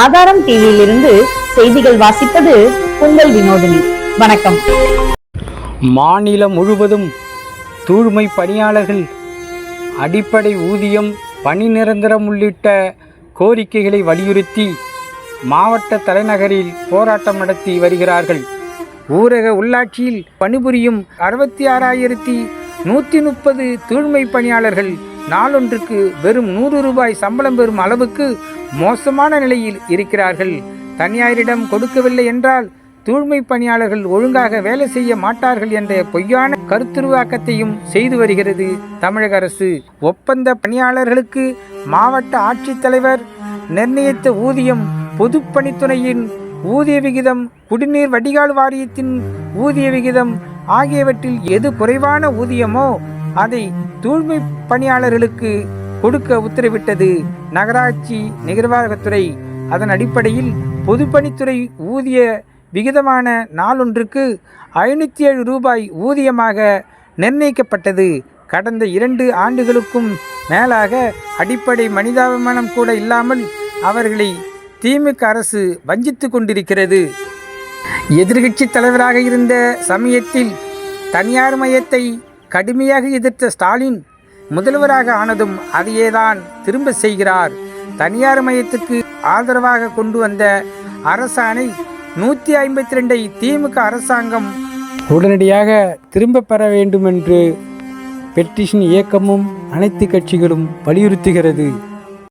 ஆதாரம் டிவியிலிருந்து செய்திகள் வாசிப்பது உங்கள் வினோதினி. வணக்கம். மாநிலம் முழுவதும் தூய்மை பணியாளர்கள் அடிப்படை ஊதியம் பணி நிரந்தரம் உள்ளிட்ட கோரிக்கைகளை வலியுறுத்தி மாவட்ட தலைநகரில் போராட்டம் நடத்தி வருகிறார்கள். ஊரக உள்ளாட்சியில் பணிபுரியும் அறுபத்தி ஆறாயிரத்தி நூற்றி முப்பது தூய்மை பணியாளர்கள் நாளொன்றுக்கு வெறும் நூறு ரூபாய் சம்பளம் பெறும் அளவுக்கு மோசமான நிலையில் இருக்கிறார்கள். தனியாரிடம் கொடுக்கவில்லை என்றால் தூய்மை பணியாளர்கள் ஒழுங்காக வேலை செய்ய மாட்டார்கள் என்ற பொய்யான கருத்துருவாக்கத்தையும் செய்து வருகிறது தமிழக அரசு. ஒப்பந்த பணியாளர்களுக்கு மாவட்ட ஆட்சித்தலைவர் நிர்ணயித்த ஊதியம் பொதுப்பணித்துறையின் ஊதிய விகிதம் குடிநீர் வடிகால் வாரியத்தின் ஊதிய விகிதம் ஆகியவற்றில் எது குறைவான ஊதியமோ அதை தூய்மை பணியாளர்களுக்கு கொடுக்க உத்தரவிட்டது. நகராட்சி நிர்வாகத்துறை. அதன் அடிப்படையில் பொதுப்பணித்துறை ஊதிய விகிதமான நாளொன்றுக்கு ஐநூற்றி ஏழு ரூபாய் ஊதியமாக நிர்ணயிக்கப்பட்டது. கடந்த இரண்டு ஆண்டுகளுக்கும் மேலாக அடிப்படை மனிதாபிமானம் கூட இல்லாமல் அவர்களை திமுக அரசு வஞ்சித்து கொண்டிருக்கிறது. எதிர்கட்சி தலைவராக இருந்த சமயத்தில் தனியார் மையத்தை கடுமையாக எதிர்த்த ஸ்டாலின் முதல்வராக ஆனதும் அதையேதான் திரும்ப செய்கிறார். தனியார் மையத்துக்கு ஆதரவாக கொண்டு வந்த அரசாணை நூற்றி ஐம்பத்தி ரெண்டை திமுக அரசாங்கம் உடனடியாக திரும்ப பெற வேண்டும் என்று பெட்டிஷன் இயக்கமும் அனைத்து கட்சிகளும் வலியுறுத்துகிறது.